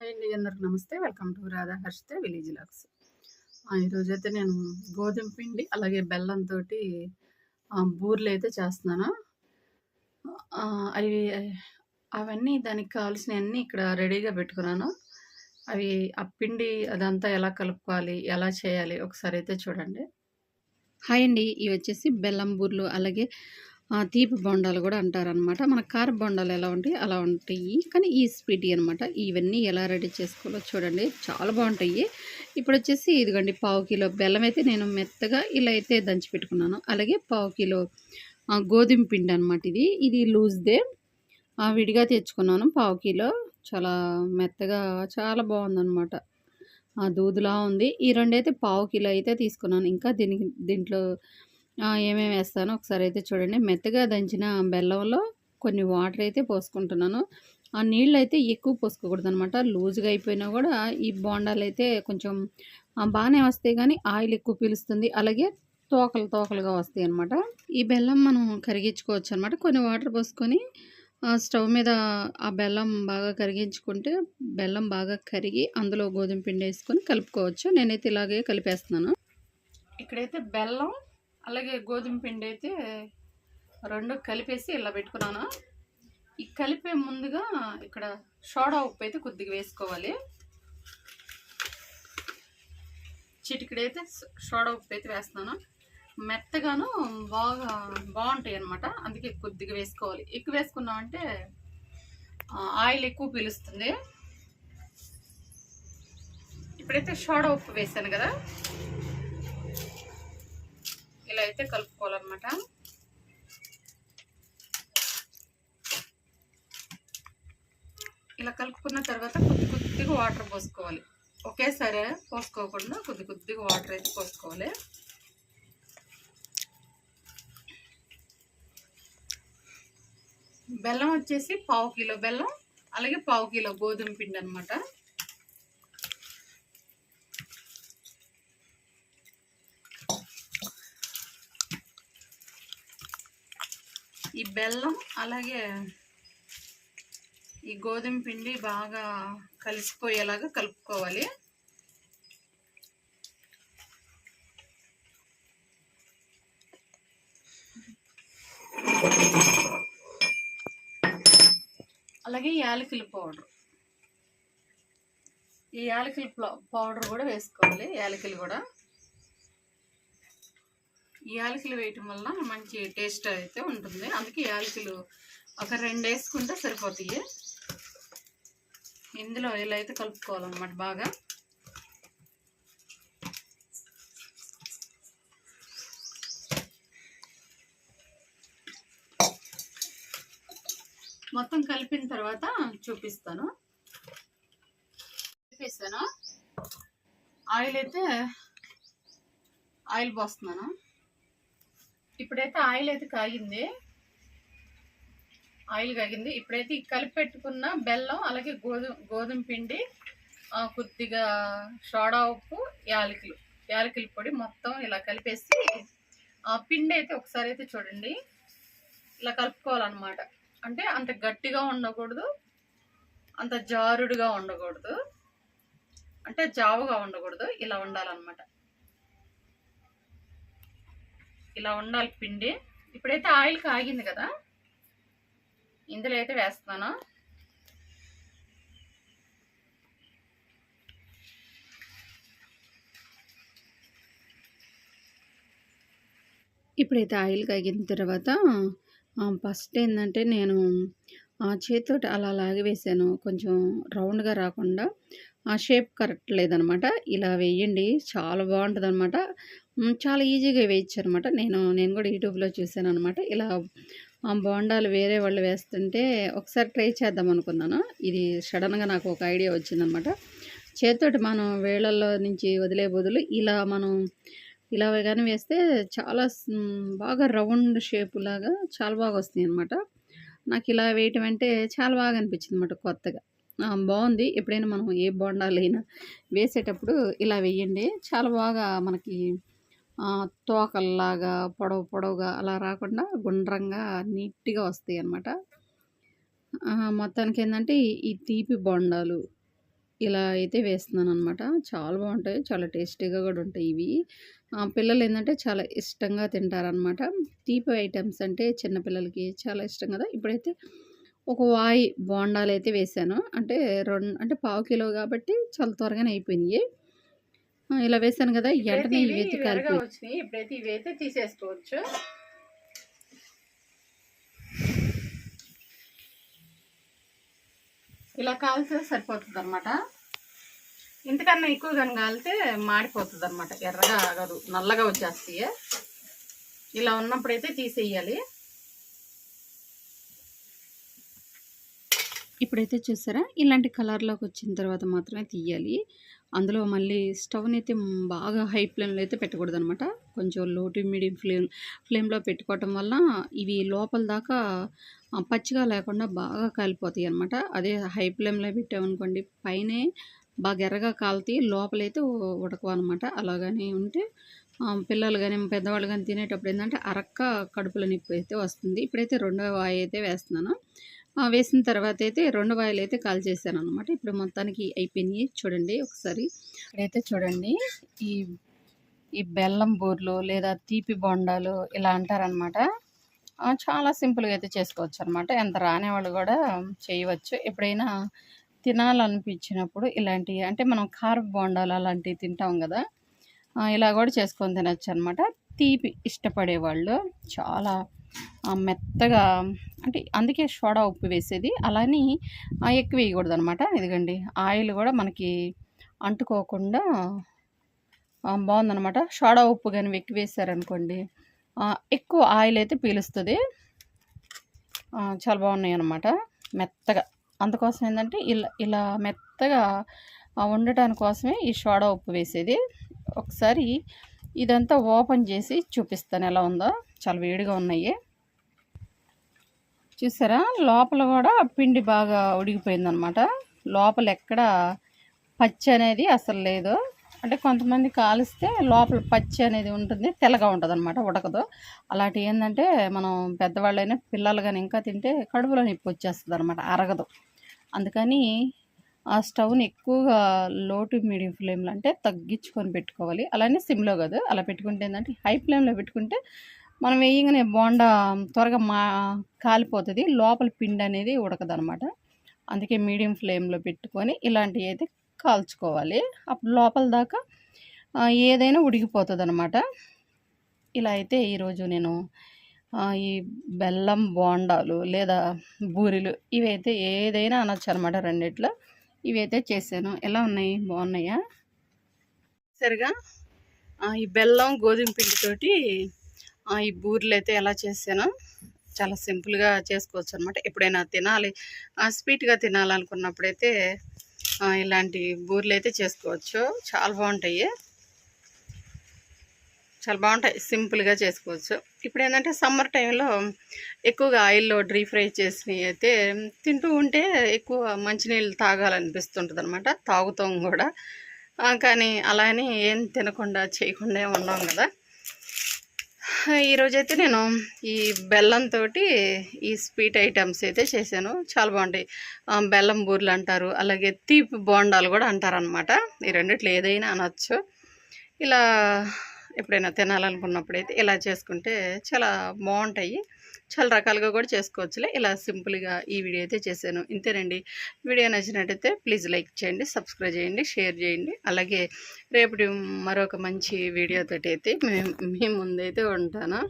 Hi అండి అందరికి నమస్తే. Welcome to Radha Harshitha village vlogs ఈరోజు అయితే నేను గోధుమ పిండి అలాగే బెల్లంతో బూర్లు అయితే చేస్తున్నాను. అవి అవన్నీ దానికి కావాల్సినవన్నీ ఇక్కడ రెడీగా పెట్టుకున్నాను. అవి ఆ పిండి అదంతా ఎలా కలుపుకోవాలి ఎలా చేయాలి ఒకసారి అయితే చూడండి. హాయ్ అండి ఇవి వచ్చేసి బెల్లం బూర్లు అలాగే తీపి బొండాలు కూడా అంటారనమాట మన కార బొండాలు ఎలా ఉంటాయి అలా ఉంటాయి. కానీ ఈ స్వీట్ అనమాట ఇవన్నీ ఎలా రెడీ చేసుకోవాలో చూడండి. చాలా బాగుంటాయి. ఇప్పుడు వచ్చేసి ఇదిగోండి పావు కిలో బెల్లం అయితే నేను మెత్తగా ఇలా అయితే దంచి పెట్టుకున్నాను. అలాగే పావు కిలో ఆ, గోధుమ పిండి అనమాట ఇది. ఇది లూజ్దే. ఆ, విడిగా తెచ్చుకున్నాను. పావు కిలో. చాలా మెత్తగా చాలా బాగుందనమాట ఆ, దూదులా ఉంది. ఈ రెండైతే పావు కిలో అయితే తీసుకున్నాను. ఇంకా దీనికి దీంట్లో ఏమేమి వేస్తానో ఒకసారి అయితే చూడండి. మెత్తగా దంచిన బెల్లంలో కొన్ని వాటర్ అయితే పోసుకుంటున్నాను. ఆ నీళ్ళు అయితే ఎక్కువ పోసుకోకూడదు అనమాట లూజ్గా అయిపోయినా కూడా ఈ బోండాలు అయితే కొంచెం బాగానే వస్తాయి కానీ ఆయిల్ ఎక్కువ పీలుస్తుంది. అలాగే తోకలు తోకలుగా వస్తాయి అనమాట ఈ బెల్లం మనం కరిగించుకోవచ్చు అనమాట కొన్ని వాటర్ పోసుకొని స్టవ్ మీద ఆ బెల్లం బాగా కరిగించుకుంటే బెల్లం బాగా కరిగి అందులో గోధుమ పిండి వేసుకొని కలుపుకోవచ్చు. నేనైతే ఇలాగే కలిపేస్తున్నాను. ఇక్కడైతే బెల్లం అలాగే గోధుమ పిండి అయితే రెండు కలిపేసి ఇలా పెట్టుకున్నాను. ఈ కలిపే ముందుగా ఇక్కడ సోడా ఉప్పు అయితే కొద్దిగా వేసుకోవాలి. చిటికడైతే సోడా ఉప్పు అయితే వేస్తున్నాను. మెత్తగాను బాగా బాగుంటాయి అనమాట అందుకే కొద్దిగా వేసుకోవాలి. ఎక్కువ వేసుకున్నామంటే ఆయిల్ ఎక్కువ పీలుస్తుంది. ఇప్పుడైతే సోడా ఉప్పు వేసాను కదా. ఇలా అయితే కలుపుకోవాలన్నమాట. ఇలా కలుపుకున్న తర్వాత కొద్ది కొద్దిగా వాటర్ పోసుకోవాలి. ఒకేసారి పోసుకోకుండా కొద్ది కొద్దిగా వాటర్ అయితే పోసుకోవాలి. బెల్లం వచ్చేసి పావు కిలో బెల్లం అలాగే పావు కిలో గోధుమ పిండి అనమాట ఈ బెల్లం అలాగే ఈ గోధుమ పిండి బాగా కలిసిపోయేలాగా కలుపుకోవాలి. అలాగే యాలకుల పౌడర్. ఈ యాలకుల పౌడర్ కూడా వేసుకోవాలి యాలకులు కూడా. యాలకులు వేయటం వల్ల మంచి టేస్ట్ అయితే ఉంటుంది. అందుకే యాలకులు ఒక రెండు వేసుకుంటే సరిపోతాయి. ఇందులో ఇలా అయితే కలుపుకోవాలన్నమాట బాగా. మొత్తం కలిపిన తర్వాత చూపిస్తాను. చూపిస్తాను. ఆయిల్ అయితే ఆయిల్ పోస్తున్నాను. ఇప్పుడైతే ఆయిల్ అయితే కాగింది. ఆయిల్ కాగింది. ఇప్పుడైతే కలిపి పెట్టుకున్న బెల్లం అలాగే గోధుమ గోధుమ పిండి కొద్దిగా సోడా ఉప్పు యాలకులు. యాలకుల పొడి మొత్తం ఇలా కలిపేసి ఆ పిండి అయితే ఒకసారి అయితే చూడండి. ఇలా కలుపుకోవాలన్నమాట. అంటే అంత గట్టిగా ఉండకూడదు అంత జారుడుగా ఉండకూడదు. అంటే జావుగా ఉండకూడదు ఇలా ఉండాలన్నమాట. ఇలా ఉండాలి పిండి. ఇప్పుడైతే ఆయిల్ కాగింది కదా. ఇందులో అయితే వేస్తున్నాను. ఇప్పుడైతే ఆయిల్ కాగిన తర్వాత ఫస్ట్ ఏంటంటే నేను ఆ చేతితోటి అలా లాగి వేసాను. కొంచెం రౌండ్గా రాకుండా ఆ షేప్ కరెక్ట్ లేదనమాట. ఇలా వేయండి చాలా బాగుంటుంది అనమాట చాలా ఈజీగా వేయచ్చు అనమాట నేను నేను కూడా యూట్యూబ్లో చూసాను అనమాట ఇలా ఆ బోండాలు వేరే వాళ్ళు వేస్తుంటే ఒకసారి ట్రై చేద్దాం అనుకున్నాను. ఇది సడన్గా నాకు ఒక ఐడియా వచ్చిందనమాట. చేతితోటి మనం వేళల్లో నుంచి వదిలే బదులు ఇలా మనం ఇలా కానీ వేస్తే చాలా బాగా రౌండ్ షేప్ లాగా చాలా బాగా వస్తాయి అనమాట నాకు ఇలా వేయటం అంటే చాలా బాగా అనిపించింది అనమాట కొత్తగా. బాగుంది. ఎప్పుడైనా మనం ఏ బొండాలైనా వేసేటప్పుడు ఇలా వేయండి. చాలా బాగా మనకి తోకల్లాగా పొడవు పొడవుగా అలా రాకుండా గుండ్రంగా నీట్గా వస్తాయి అన్నమాట. మొత్తానికి ఏంటంటే ఈ- తీపి బొండాలు ఇలా అయితే వేస్తున్నాను అనమాట చాలా బాగుంటాయి. చాలా టేస్టీగా కూడా ఉంటాయి ఇవి. పిల్లలు ఏంటంటే చాలా ఇష్టంగా తింటారనమాట తీపి ఐటమ్స్ అంటే చిన్నపిల్లలకి చాలా ఇష్టం కదా. ఇప్పుడైతే ఒక వాయి బోండాలు అయితే వేసాను. అంటే రెండు అంటే పావు కిలో కాబట్టి చాలా త్వరగానే అయిపోయినాయి. ఇలా వేసాను కదా వెంటనే ఇవి అయితే కలిపి వచ్చినాయి. ఇప్పుడైతే ఇవి అయితే తీసేసుకోవచ్చు. ఇలా కాలితే సరిపోతుంది అనమాట ఇంతకన్నా ఎక్కువ కానీ కాలితే మాడిపోతుంది అనమాట ఎర్రగా ఆగదు. నల్లగా వచ్చేస్తాయి. ఇలా ఉన్నప్పుడైతే తీసేయాలి. ఇప్పుడైతే చూసారా? ఇలాంటి కలర్లోకి వచ్చిన తర్వాత మాత్రమే తీయాలి. అందులో మళ్ళీ స్టవ్ని అయితే బాగా హై ఫ్లేమ్లో అయితే పెట్టకూడదు అనమాట కొంచెం లో టు మీడియం ఫ్లేమ్ ఫ్లేమ్లో పెట్టుకోవటం వల్ల ఇవి లోపల దాకా పచ్చిగా లేకుండా బాగా కాలిపోతాయి అనమాట అదే హై ఫ్లేమ్లో పెట్టామనుకోండి పైనే బాగా ఎర్రగా కాలుతాయి లోపలైతే ఉడకవు అనమాట అలాగనే ఉంటే పిల్లలు కానీ పెద్దవాళ్ళు కానీ తినేటప్పుడు ఏంటంటే అరక్క కడుపులో నొప్పి అయితే వస్తుంది. ఇప్పుడైతే రెండో వాయి అయితే వేస్తున్నాను. వేసిన తర్వాత అయితే రెండు వాయిలు అయితే కాల్ చేశాను అనమాట ఇప్పుడు మొత్తానికి అయిపోయినాయి చూడండి ఒకసారి. ఇక్కడైతే చూడండి ఈ ఈ బెల్లం బూర్లు లేదా తీపి బొండాలు ఇలా అంటారనమాట చాలా సింపుల్గా అయితే చేసుకోవచ్చు అనమాట ఎంత రాని వాళ్ళు కూడా చేయవచ్చు. ఎప్పుడైనా తినాలనిపించినప్పుడు ఇలాంటివి అంటే మనం కార బొండాలు అలాంటివి తింటాం కదా ఇలా కూడా చేసుకొని తినచ్చు అనమాట తీపి ఇష్టపడే వాళ్ళు చాలా మెత్తగా అంటే అందుకే సోడా ఉప్పు వేసేది. అలానే ఎక్కువ వేయకూడదు అనమాట ఇదిగండి ఆయిల్ కూడా మనకి అంటుకోకుండా బాగుందనమాట సోడా ఉప్పు కానీ ఎక్కువ వేసారనుకోండి ఎక్కువ ఆయిల్ అయితే పీలుస్తుంది. చాలా బాగున్నాయి అనమాట మెత్తగా. అందుకోసం ఏంటంటే ఇలా ఇలా మెత్తగా ఆ, ఉండటాని కోసమే ఈ సోడా ఉప్పు వేసేది. ఒకసారి ఇదంతా ఓపెన్ చేసి చూపిస్తాను ఎలా ఉందో. చాలా వేడిగా ఉన్నాయి. చూసారా? లోపల కూడా పిండి బాగా ఉడికిపోయిందనమాట లోపల ఎక్కడ పచ్చి అనేది అసలు లేదు. అంటే కొంతమంది కాలిస్తే లోపల పచ్చి అనేది ఉంటుంది తెల్లగా ఉంటుంది అనమాట ఉడకదు. అలాంటి ఏంటంటే మనం పెద్దవాళ్ళైనా పిల్లలు కానీ ఇంకా తింటే కడుపులో నొప్పి వచ్చేస్తుంది అనమాట అరగదు. అందుకని ఆ స్టవ్ని ఎక్కువగా లో టు మీడియం ఫ్లేమ్లో అంటే తగ్గించుకొని పెట్టుకోవాలి. అలానే సిమ్లో కాదు. అలా పెట్టుకుంటే ఏంటంటే హై ఫ్లేమ్లో పెట్టుకుంటే మనం వేయగానే బోండా త్వరగా మా కాలిపోతుంది. లోపల పిండి అనేది ఉడకదనమాట. అందుకే మీడియం ఫ్లేమ్లో పెట్టుకొని ఇలాంటివి అయితే కాల్చుకోవాలి. అప్పుడు లోపల దాకా ఏదైనా ఉడికిపోతుంది అనమాట ఇలా అయితే ఈరోజు నేను ఈ బెల్లం బోండాలు లేదా బూరెలు ఇవైతే ఏదైనా అనొచ్చు అనమాట రెండిట్లో. ఇవైతే చేశాను. ఎలా ఉన్నాయి? బాగున్నాయా? సరిగా? ఈ బెల్లం గోధుమ పిండితోటి ఈ బూరెలు అయితే ఎలా చేశానో? చాలా సింపుల్గా చేసుకోవచ్చు అనమాట ఎప్పుడైనా తినాలి ఆ, స్వీట్గా తినాలనుకున్నప్పుడైతే ఇలాంటి బూరెలు అయితే చేసుకోవచ్చు. చాలా బాగుంటాయి. చాలా బాగుంటాయి. సింపుల్గా చేసుకోవచ్చు. ఇప్పుడు ఏంటంటే సమ్మర్ టైంలో ఎక్కువగా ఆయిల్లో డ్రీ ఫ్రై చేసినవి అయితే తింటూ ఉంటే ఎక్కువ మంచినీళ్ళు తాగాలనిపిస్తుంటుంది అనమాట తాగుతాం కూడా. కానీ అలానే ఏం తినకుండా చేయకుండా ఉన్నాం కదా. ఈరోజైతే నేను ఈ బెల్లంతో ఈ స్వీట్ ఐటమ్స్ అయితే చేశాను. చాలా బాగుంటాయి. బెల్లం బూర్లు అంటారు అలాగే తీపి బోండాలు కూడా అంటారనమాట. ఈ రెండిట్లో ఏదైనా అనొచ్చు. ఇలా ఎప్పుడైనా తినాలనుకున్నప్పుడైతే ఇలా చేసుకుంటే చాలా బాగుంటాయి. చాలా రకాలుగా కూడా చేసుకోవచ్చులే. ఇలా సింపుల్గా ఈ వీడియో అయితే చేశాను. ఇంతేనండి. వీడియో నచ్చినట్టయితే ప్లీజ్ లైక్ చేయండి సబ్స్క్రైబ్ చేయండి షేర్ చేయండి. అలాగే రేపటి మరొక మంచి వీడియోతోటి అయితే మేము మీ ముందైతే ఉంటాను.